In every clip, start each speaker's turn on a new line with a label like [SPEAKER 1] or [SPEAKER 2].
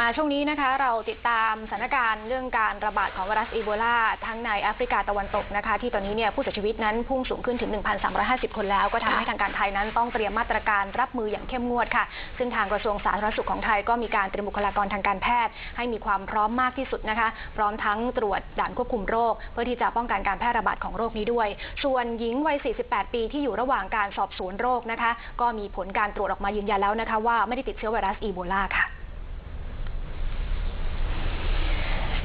[SPEAKER 1] มาช่วงนี้นะคะ เราติดตามสถานการณ์เรื่องการระบาดของไวรัสอีโบลาทั้งในแอฟริกาตะวันตกนะคะ ที่ตอนนี้เนี่ยผู้เสียชีวิตนั้นพุ่งสูงขึ้นถึง 1,350 คนแล้ว ก็ทำให้ทางการไทยนั้นต้องเตรียมมาตรการรับมืออย่างเข้มงวดค่ะ ซึ่งทางกระทรวงสาธารณสุขของไทยก็มีการเตรียมบุคลากรทางการแพทย์ ให้มีความพร้อมมากที่สุดนะคะ พร้อมทั้งตรวจด่านควบคุมโรค เพื่อที่จะป้องกันการแพร่ระบาดของโรคนี้ด้วย ส่วนหญิงวัย 48 ปีที่อยู่ระหว่างการสอบสวนโรคนะคะ ก็มีผลการตรวจออกมายืนยันแล้วนะคะ ว่าไม่ได้ติดเชื้อไวรัสอีโบลาค่ะ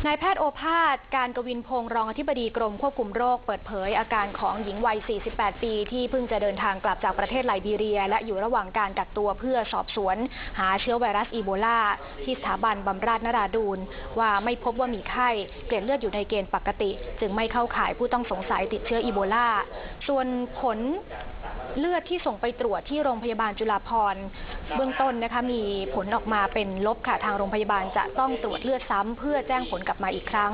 [SPEAKER 1] นายแพทย์โอภาส การกวินพงศ์รองอธิบดีกรมควบคุมโรค เปิดเผยอาการของหญิงวัย 48 ปี ที่เพิ่งจะเดินทางกลับจากประเทศไลบีเรีย และอยู่ระหว่างการกักตัวเพื่อสอบสวน หาเชื้อไวรัสอีโบลา ที่สถาบันบำราศนราดูนว่าไม่พบว่ามีไข้ เกล็ดเลือดอยู่ในเกณฑ์ปกติ จึงไม่เข้าข่ายผู้ต้องสงสัยติดเชื้ออีโบลา ส่วนผล เลือดที่ส่งไปตรวจที่โรงพยาบาลจุฬาภรเบื้องต้นนะคะมีผลออกมาเป็นลบค่ะทางโรงพยาบาลจะต้องตรวจเลือดซ้ำเพื่อแจ้งผลกลับมาอีกครั้ง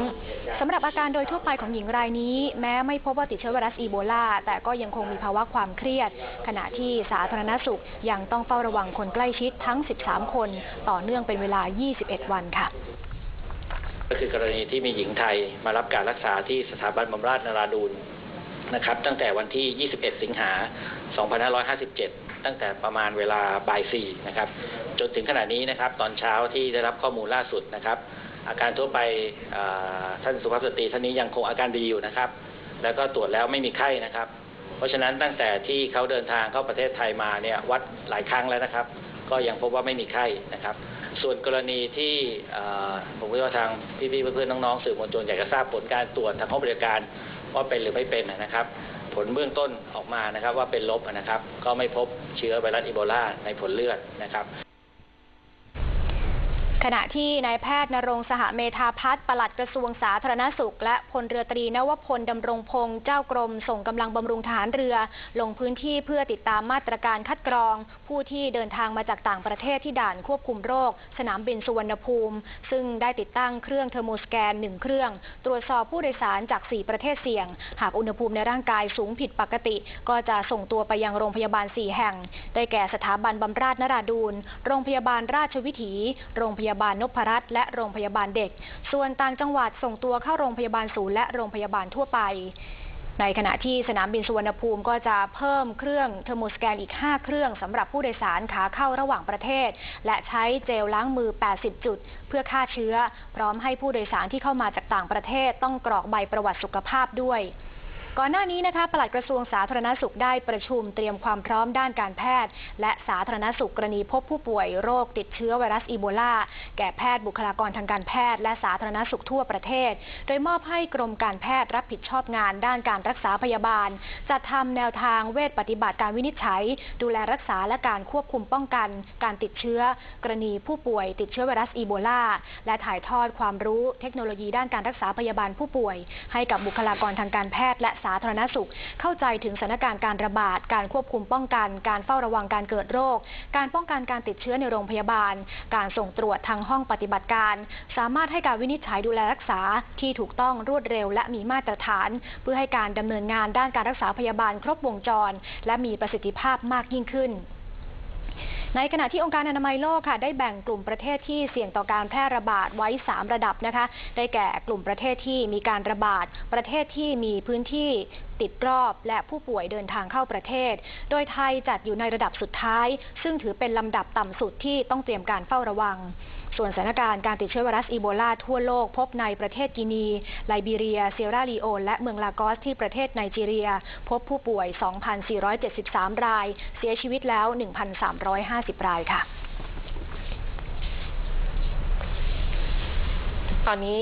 [SPEAKER 1] สำหรับอาการโดยทั่วไปของหญิงรายนี้ แม้ไม่พบว่าติดเชื้อไวรัสอีโบลาแต่ก็ยังคงมีภาวะความเครียด ขณะที่สาธารณสุขยังต้องเฝ้าระวังคนใกล้ชิดทั้ง 13 คน ต่อเนื่องเป็นเวลา 21 วันค่ะ
[SPEAKER 2] ก็คือกรณีที่มีหญิงไทยมารับการรักษาที่สถาบันบำราศนราดูน นะครับตั้งแต่วันที่ 21 สิงหา 2557 ตั้งแต่ประมาณเวลาบ่ายสี่นะครับจนถึงขณะนี้นะครับตอนเช้าที่ได้รับข้อมูลล่าสุดนะครับ อาการทั่วไปท่านสุภาพสตรีท่านนี้ยังคงอาการดีอยู่นะครับ แล้วก็ตรวจแล้วไม่มีไข้นะครับ เพราะฉะนั้นตั้งแต่ที่เขาเดินทางเข้าประเทศไทยมาเนี่ยวัดหลายครั้งแล้วนะครับ ก็ยังพบว่าไม่มีไข้นะครับส่วนกรณีที่ผมว่าทางพี่ๆเพื่อนๆน้องๆสื่อมวลชนอยากจะทราบผลการตรวจทางห้องบริการ ว่าเป็นหรือไม่เป็นนะครับ ผลเบื้องต้นออกมานะครับว่าเป็นลบนะครับ ก็ไม่พบเชื้อไวรัสอีโบลาในผลเลือดนะครับ
[SPEAKER 1] ขณะที่นายแพทย์นรงสหเมธาพัฒน์ปลัดกระทรวงสาธารณสุข และพลเรือตรีนวพลดำรงพงศ์เจ้ากรม ส่งกำลังบำรุงทหารเรือ ลงพื้นที่เพื่อติดตามมาตรการคัดกรอง ผู้ที่เดินทางมาจากต่างประเทศที่ด่านควบคุมโรค สนามบินสุวรรณภูมิ ซึ่งได้ติดตั้งเครื่องเทอร์โมสแกนหนึ่งเครื่อง ตรวจสอบผู้โดยสารจาก 4 ประเทศเสี่ยง หากอุณหภูมิในร่างกายสูงผิดปกติ ก็จะส่งตัวไปยังโรงพยาบาล 4 แห่ง ได้แก่สถาบันบำราศนราดูนโรงพยาบาลราชวิถีโรงพยาบาลนพรัตน์และโรงพยาบาลเด็ก ส่วนต่างจังหวัดส่งตัวเข้าโรงพยาบาลศูนย์และโรงพยาบาลทั่วไป ในขณะที่สนามบินสุวรรณภูมิก็จะเพิ่มเครื่องเทอร์โมสแกนอีก 5 เครื่องสำหรับผู้โดยสารขาเข้าระหว่างประเทศ และใช้เจลล้างมือ 80 จุด เพื่อฆ่าเชื้อ พร้อมให้ผู้โดยสารที่เข้ามาจากต่างประเทศต้องกรอกใบประวัติสุขภาพด้วย ก่อนหน้านี้นะคะปลัดกระทรวงสาธารณสุขได้ประชุมเตรียมความพร้อมด้านการแพทย์ และสาธารณสุขกรณีพบผู้ป่วยโรคติดเชื้อไวรัสอีโบลา แก่แพทย์บุคลากรทางการแพทย์ และสาธารณสุขทั่วประเทศ โดยมอบให้กรมการแพทย์รับผิดชอบงานด้านการรักษาพยาบาล จัดทำแนวทางเวชปฏิบัติการวินิจฉัย ดูแลรักษาและการควบคุมป้องกัน การติดเชื้อ กรณีผู้ป่วยติดเชื้อไวรัสอีโบลา และถ่ายทอดความรู้เทคโนโลยีด้านการรักษาพยาบาลผู้ป่วย ให้กับบุคลากรทางการแพทย์และสาธารณสุข เข้าใจถึงสถานการณ์การระบาด การควบคุมป้องกัน การเฝ้าระวังการเกิดโรค การป้องกันการติดเชื้อในโรงพยาบาล การส่งตรวจทางห้องปฏิบัติการ สามารถให้การวินิจฉัยดูแลรักษาที่ถูกต้องรวดเร็ว และมีมาตรฐาน เพื่อให้การดำเนินงานด้านการรักษาพยาบาลครบวงจร และมีประสิทธิภาพมากยิ่งขึ้น ในขณะที่องค์การอนามัยโลกค่ะ ได้แบ่งกลุ่มประเทศที่เสี่ยงต่อการแพร่ระบาดไว้ 3 ระดับนะคะ ได้แก่กลุ่มประเทศที่มีการระบาด ประเทศที่มีพื้นที่ติดรอบและผู้ป่วยเดินทางเข้าประเทศ โดยไทยจัดอยู่ในระดับสุดท้าย ซึ่งถือเป็นลำดับต่ำสุดที่ต้องเตรียมการเฝ้าระวัง ส่วนสถานการณ์การติดเชื้อไวรัสอีโบลาทั่วโลกพบในประเทศกินี ไลบีเรีย เซียราลีโอนและเมืองลากอสที่ประเทศไนจีเรีย พบผู้ป่วย 2,473 ราย เสียชีวิตแล้ว 1,350 รายค่ะ ตอนนี้